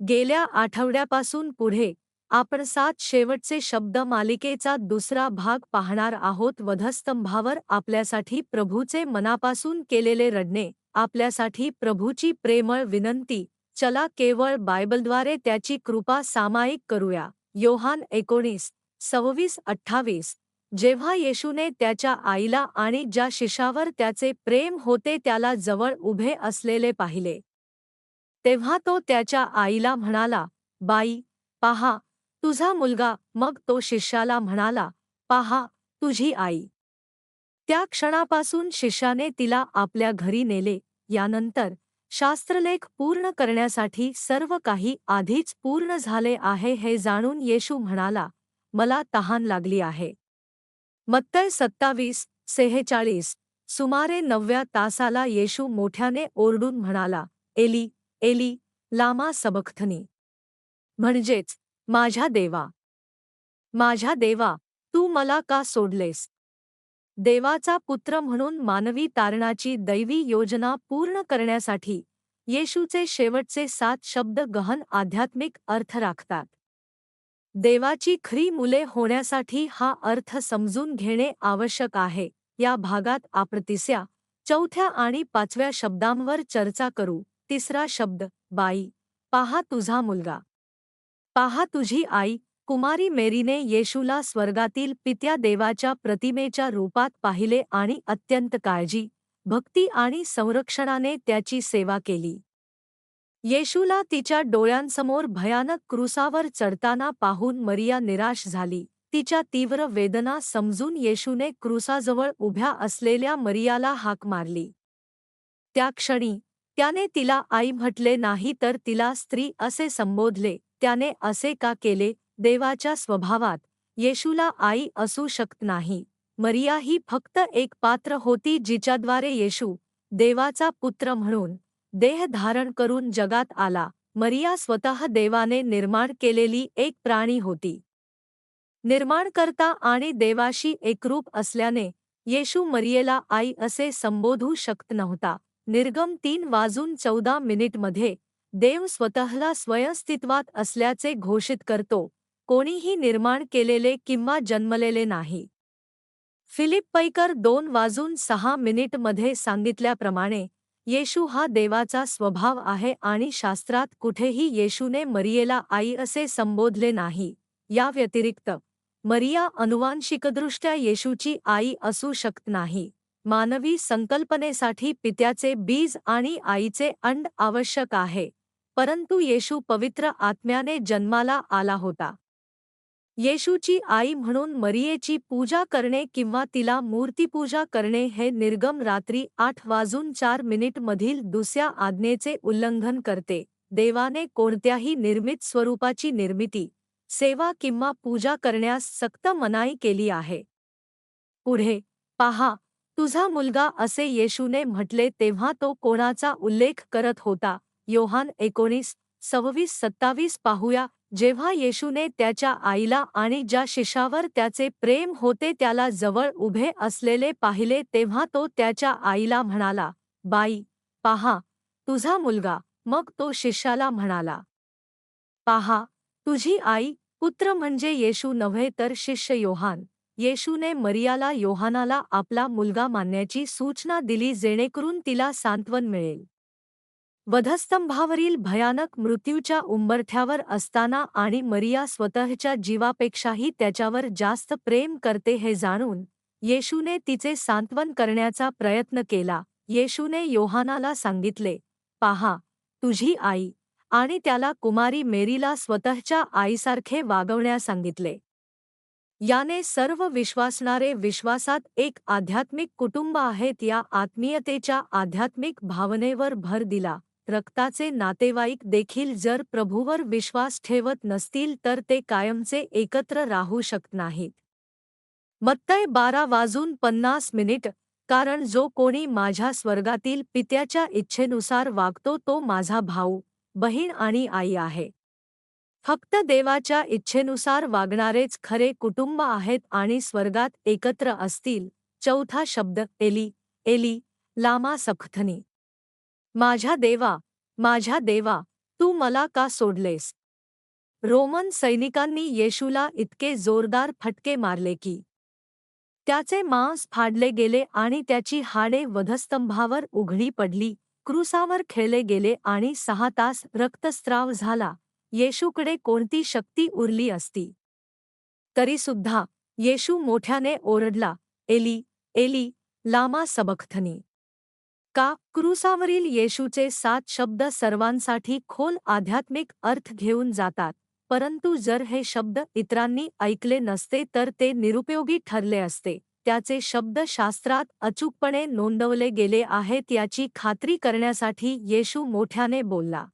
गेल्या आठवड्यापासून पुढे आपण सात शेवटचे शब्द मालिकेचा दुसरा भाग पाहणार आहोत वधस्तंभावर आपल्यासाठी प्रभूचे मनापासून केलेले रडणे आपल्यासाठी प्रभूची प्रेमळ विनंती चला केवळ बायबलद्वारे त्याची कृपा सामायिक करूया. योहान एकोणीस सव्वीस अठ्ठावीस. जेव्हा येशूने त्याच्या आईला आणि ज्या शिशावर त्याचे प्रेम होते त्याला जवळ उभे असलेले पाहिले. तेव्हा तो त्याच्या आईला म्हणाला बाई पहा तुझा मुलगा मग तो शिष्याला म्हणाला पहा तुझी आई. त्या क्षणापासून शिष्याने तिला आपल्या घरी नेले. यानंतर शास्त्रलेख पूर्ण करण्यासाठी सर्व काही आधीच पूर्ण झाले आहे हे जाणून येशू म्हणाला मला तहान लागली आहे. मत्तय सत्तावीस सेहेचाळीस सुमारे नवव्या तासाला येशू मोठ्याने ओरडून म्हणाला एली एली लामा सबखथनी. म्हणजेच माझ्या देवा. माझ्या देवा तू मला का सोडलेस? देवाचा पुत्र म्हणून मानवी तारणाची दैवी योजना पूर्ण करण्यासाठी येशूचे शेवटचे सात शब्द गहन आध्यात्मिक अर्थ राखतात. देवाची खरी मुले होण्यासाठी हा अर्थ समजून घेणे आवश्यक आहे. या भागात आप्रतिस्या चौथ्या आणि पाचव्या शब्दांवर चर्चा करू. तिसरा शब्द बाई पाहा तुझा मुलगा. पाहा तुझी आई कुमारी मेरीने येशूला स्वर्गातील पित्या देवाच्या प्रतिमेच्या रूपात पाहिले आणि अत्यंत काळजी भक्ती आणि संरक्षणाने त्याची सेवा केली. येशूला तिच्या डोळ्यांसमोर भयानक क्रुसावर चढताना पाहून मरिया निराश झाली. तिच्या तीव्र वेदना समजून येशूने क्रुसाजवळ उभ्या असलेल्या मरियाला हाक मारली. त्या क्षणी त्याने तिला आई म्हटले नाही तर तिला स्त्री असे संबोधले त्याने असे का केले? देवाच्या स्वभावात येशूला आई असू शकत नाही. मरिया ही फक्त एक पात्र होती जिच्याद्वारे येशू देवाचा पुत्र म्हणून देह धारण करून जगात आला. मरिया स्वतः देवाने निर्माण केलेली एक प्राणी होती. निर्माणकर्ता आणि देवाशी एकरूप असल्याने येशू मरियेला आई असे संबोधू शकत नव्हता. निर्गम तीन वाजून चौदा मिनिटमध्ये देव स्वतःला स्वयंस्तित्वात असल्याचे घोषित करतो. कोणीही निर्माण केलेले किंवा जन्मलेले नाही. फिलिप पैकर दोन वाजून सहा मिनिटमध्ये सांगितल्याप्रमाणे येशू हा देवाचा स्वभाव आहे आणि शास्त्रात कुठेही येशूने मरियेला आई असे संबोधले नाही. या व्यतिरिक्त मरिया अनुवांशिकदृष्ट्या येशूची आई असू शकत नाही. मानवी संकल्पनेसाठी पित्याचे बीज आणि आईचे अंड आवश्यक आहे. परंतु येशू पवित्र आत्म्याने जन्माला आला होता. येशूची आई म्हणून मरियेची पूजा करणे किंवा तिला मूर्तीपूजा करणे हे निर्गम रात्री आठ वाजून चार मिनिटमधील दुसऱ्या आज्ञेचे उल्लंघन करते. देवाने कोणत्याही निर्मित स्वरूपाची निर्मिती सेवा किंवा पूजा करण्यास सक्त मनाई केली आहे. पुढे पहा तुझा मुलगा असे येशूने म्हटले तेव्हा तो कोणाचा उल्लेख करत होता? योहान एकोणीस सव्वीस सत्तावीस पाहूया. जेव्हा येशूने त्याच्या आईला आणि ज्या शिशावर त्याचे प्रेम होते त्याला जवळ उभे असलेले पाहिले तेव्हा तो त्याच्या आईला म्हणाला बाई पहा तुझा मुलगा. मग तो शिष्याला म्हणाला पाहा तुझी आई पुत्र म्हणजे येशू नव्हे तर शिष्य योहान. येशूने मरियाला योहानाला आपला मुलगा मानण्याची सूचना दिली जेणेकरून तिला सांत्वन मिळेल. वधस्तंभावरील भयानक मृत्यूच्या उंबरठ्यावर असताना आणि मरिया स्वतःच्या जीवापेक्षाही त्याच्यावर जास्त प्रेम करते हे जाणून येशूने तिचे सांत्वन करण्याचा प्रयत्न केला. येशूने योहानाला सांगितले पाहा तुझी आई आणि त्याला कुमारी मेरीला स्वतःच्या आईसारखे वागवण्यास सांगितले. याने सर्व विश्वासणारे विश्वासात एक आध्यात्मिक कुटुंब आहेत. या आत्मीयतेच्या आध्यात्मिक भावनेवर भर दिला. रक्ताचे नातेवाईक देखील जर प्रभूवर विश्वास ठेवत नसतील तर ते कायमचे एकत्र राहू शकत नाहीत. मत्तय बारा वाजून पन्नास मिनिट कारण जो कोणी माझ्या स्वर्गातील पित्याच्या इच्छेनुसार वागतो तो माझा भाऊ बहीण आणि आई आहे. फक्त देवाच्या इच्छेनुसार वागणारेच खरे कुटुंब आहेत आणि स्वर्गात एकत्र असतील चौथा शब्द एली एली लामा सखथनी. माझ्या देवा माझ्या देवा तू मला का सोडलेस? रोमन सैनिकांनी येशूला इतके जोरदार फटके मारले की त्याचे मांस फाडले गेले आणि त्याची हाडे वधस्तंभावर उघडी पडली क्रुसावर खेळले गेले आणि सहा तास रक्तस्त्राव झाला. येशूकडे कोणती शक्ती उरली असती? तरीसुद्धा येशू मोठ्याने ओरडला एली एली लामा सबखथनी का क्रूसावरील येशूचे सात शब्द सर्वांसाठी खोल आध्यात्मिक अर्थ घेऊन जातात परंतु जर हे शब्द इतरांनी ऐकले नसते तर ते निरुपयोगी ठरले असते. त्याचे शब्द शास्त्रात अचूकपणे नोंदवले गेले आहेत याची खात्री करण्यासाठी येशू मोठ्याने बोलला.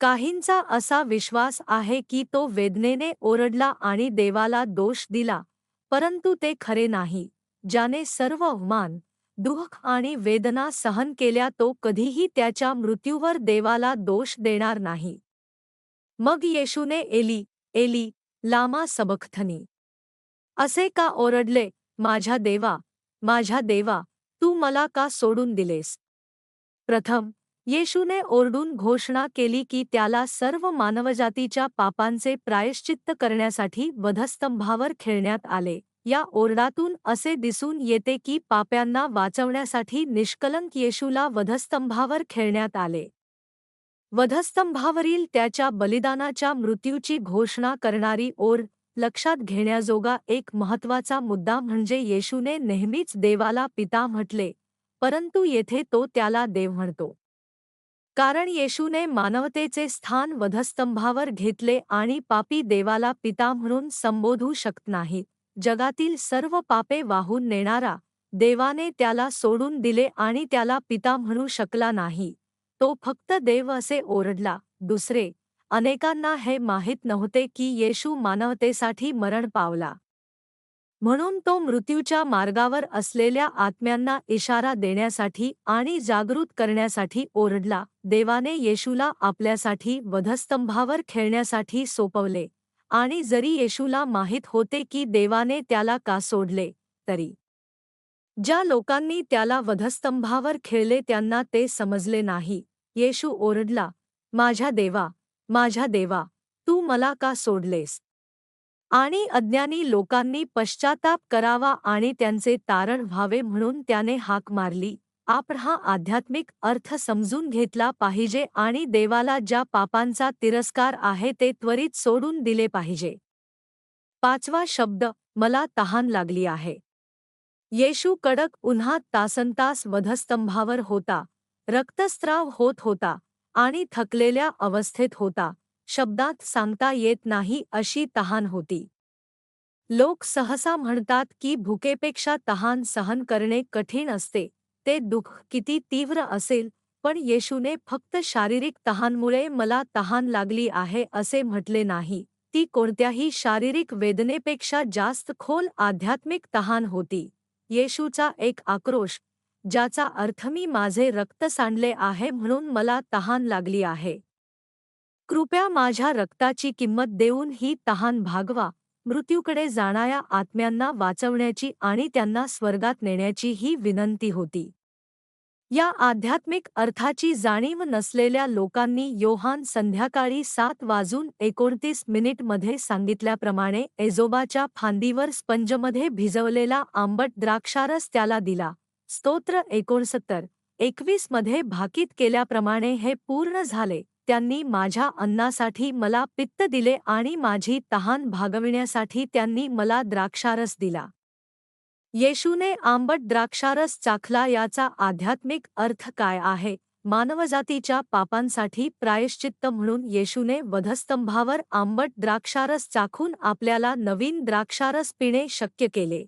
काहींचा असा विश्वास आहे की तो वेदनेने ओरडला आणि देवाला दोष दिला परंतु ते खरे नाही ज्याने सर्व अवमान दुःख आणि वेदना सहन केल्या तो कधीही त्याच्या मृत्यूवर देवाला दोष देणार नाही. मग येशूने एली एली लामा सबखथनी असे का ओरडले माझ्या देवा माझ्या देवा तू मला का सोडून दिलेस? प्रथम येशूने ओरडून घोषणा केली की त्याला सर्व मानवजातीच्या पापांचे प्रायश्चित्त करण्यासाठी वधस्तंभावर खेळण्यात आले. या ओरडातून असे दिसून येते की पाप्यांना वाचवण्यासाठी निष्कलंक येशूला वधस्तंभावर खेळण्यात आले. वधस्तंभावरील त्याच्या बलिदानाच्या मृत्यूची घोषणा करणारी ओर लक्षात घेण्याजोगा एक महत्त्वाचा मुद्दा म्हणजे येशूने नेहमीच देवाला पिता म्हटले परंतु येथे तो त्याला देव म्हणतो. कारण येशूने मानवतेचे स्थान वधस्तंभावर घेतले आणि पापी देवाला पिता म्हणून संबोधू शकत नाहीत जगातील सर्व पापे वाहून नेणारा देवाने त्याला सोडून दिले आणि त्याला पिता म्हणू शकला नाही. तो फक्त देव असे ओरडला. दुसरे अनेकांना हे माहीत नव्हते की येशू मानवतेसाठी मरण पावला. म्हणून तो मृत्यूच्या मार्गावर असलेल्या आत्म्यांना इशारा देण्यासाठी आणि जागृत करण्यासाठी ओरडला देवाने येशूला आपल्यासाठी वधस्तंभावर खेळण्यासाठी सोपवले आणि जरी येशूला माहीत होते की देवाने त्याला का सोडले तरी ज्या लोकांनी त्याला वधस्तंभावर खेळले त्यांना ते समजले नाही. येशू ओरडला माझ्या देवा माझ्या देवा तू मला का सोडलेस? आणि अज्ञानी लोकांनी पश्चाताप करावा आणि त्यांचे तारण व्हावे म्हणून त्याने हाक मारली. आपण हा आध्यात्मिक अर्थ समजून घेतला पाहिजे आणि देवाला ज्या पापांचा तिरस्कार आहे ते त्वरित सोडून दिले पाहिजे. पाचवा शब्द मला तहान लागली आहे. येशू कडक उन्हात तासनतास वधस्तंभावर होता. रक्तस्राव होत होता आणि थकलेल्या अवस्थेत होता. शब्दात सांगता येत नाही अशी तहान होती. लोक सहसा म्हणतात की भुकेपेक्षा तहान सहन करणे कठीण असते ते दुःख किती तीव्र असेल पण येशूने फक्त शारीरिक तहानमुळे मला तहान लागली आहे असे म्हटले नाही ती कोणत्याही शारीरिक वेदनेपेक्षा जास्त खोल आध्यात्मिक तहान होती. येशूचा एक आक्रोश ज्याचा अर्थ मी माझे रक्त सांडले आहे म्हणून मला तहान लागली आहे. कृपया माझ्या रक्ताची किंमत देऊन ही तहान भागवा. मृत्यूकडे जाणाऱ्या आत्म्यांना वाचवण्याची आणि त्यांना स्वर्गात नेण्याची ही विनंती होती. या आध्यात्मिक अर्थाची जाणीव नसलेल्या लोकांनी योहान संध्याकाळी सात वाजून एकोणतीस मिनिटमध्ये सांगितल्याप्रमाणे एजोबाच्या फांदीवर स्पंजमध्ये भिजवलेला आंबट द्राक्षारस त्याला दिला. स्तोत्र एकोणसत्तर. एकवीसमध्ये भाकीत केल्याप्रमाणे हे पूर्ण झाले. त्यांनी माझ्या अन्नासाठी मला पित्त दिले आणि माझी तहान भागविण्यासाठी त्यांनी मला द्राक्षारस दिला. येशूने आंबट द्राक्षारस चाखला याचा आध्यात्मिक अर्थ काय आहे? मानवजातीच्या पापांसाठी प्रायश्चित्त म्हणून येशूने वधस्तंभावर आंबट द्राक्षारस चाखून आपल्याला नवीन द्राक्षारस पिणे शक्य केले.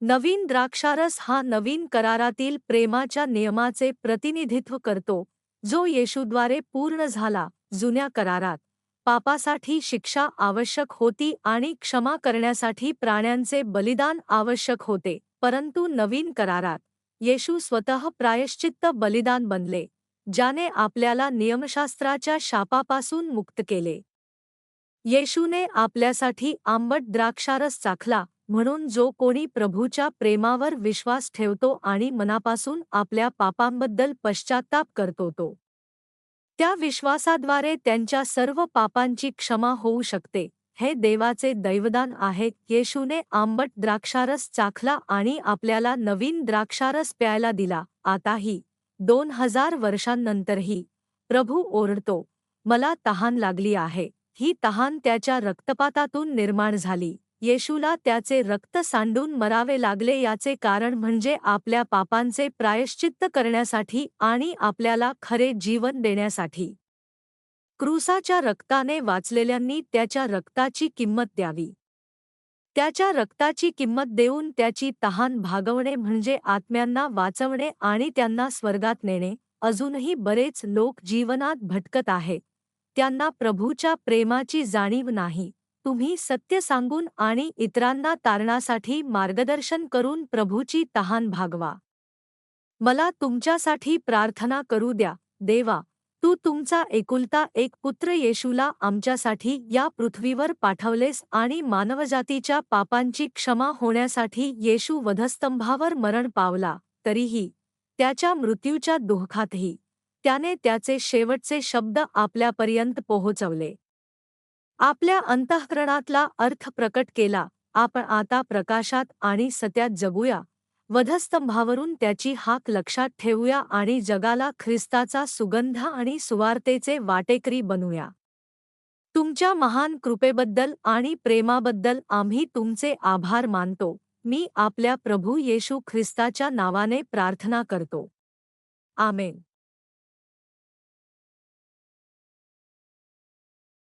नवीन द्राक्षारस हा नवीन करारातील प्रेमाच्या नियमाचे प्रतिनिधित्व करतो. जो येशूद्वारे पूर्ण झाला जुन्या करारात. पापासाठी शिक्षा आवश्यक होती आणि क्षमा करण्यासाठी प्राण्यांचे बलिदान आवश्यक होते परंतु नवीन करारात. येशू स्वतः प्रायश्चित्त बलिदान बनले ज्याने आपल्याला नियमशास्त्राच्या शापापासून मुक्त केले. येशूने आपल्यासाठी आंबट द्राक्षारस चाखला म्हणून जो कोणी प्रभूच्या प्रेमावर विश्वास ठेवतो आणि मनापासून आपल्या पापांबद्दल पश्चात्ताप करतो तो. त्या विश्वासाद्वारे त्यांच्या सर्व पापांची क्षमा होऊ शकते. हे देवाचे दैवदान आहे. येशूने आंबट द्राक्षारस चाखला आणि आपल्याला नवीन द्राक्षारस प्यायला दिला. आताही दोन हजार वर्षांनंतरही प्रभू ओरडतो मला तहान लागली आहे. ही तहान त्याच्या रक्तपातातून निर्माण झाली. येशूला त्याचे रक्त सांडून मरावे लागले याचे कारण म्हणजे आपल्या पापांचे प्रायश्चित्त करण्यासाठी आणि आपल्याला खरे जीवन देण्यासाठी. क्रूसाच्या रक्ताने वाचलेल्यांनी त्याच्या रक्ताची किंमत द्यावी. त्याच्या रक्ताची किंमत देऊन त्याची तहान भागवणे म्हणजे आत्म्यांना वाचवणे आणि त्यांना स्वर्गात नेणे. अजूनही बरेच लोक जीवनात भटकत आहेत. त्यांना प्रभूच्या प्रेमाची जाणीव नाही. तुम्ही सत्य सांगून आणि इतरांना तारणासाठी मार्गदर्शन करून प्रभूची तहान भागवा. मला तुमच्यासाठी प्रार्थना करू द्या देवा तू तुमचा एकुलता एक पुत्र येशूला आमच्यासाठी या पृथ्वीवर पाठवलेस आणि मानवजातीच्या पापांची क्षमा होण्यासाठी येशू वधस्तंभावर मरण पावला तरीही त्याच्या मृत्यूच्या दुःखातही त्याने त्याचे शेवटचे शब्द आपल्यापर्यंत पोहोचवले. आपल्या अंतःकरणातला अर्थ प्रकट केला आपण आता प्रकाशात आणि सत्यात जगूया. वधस्तंभावरून त्याची हाक लक्षात ठेवूया आणि जगाला ख्रिस्ताचा सुगंध आणि सुवार्तेचे वाटेकरी बनूया. तुमच्या महान कृपेबद्दल आणि प्रेमाबद्दल आम्ही तुमचे आभार मानतो. मी आपल्या प्रभू येशू ख्रिस्ताच्या नावाने प्रार्थना करतो. आमेन.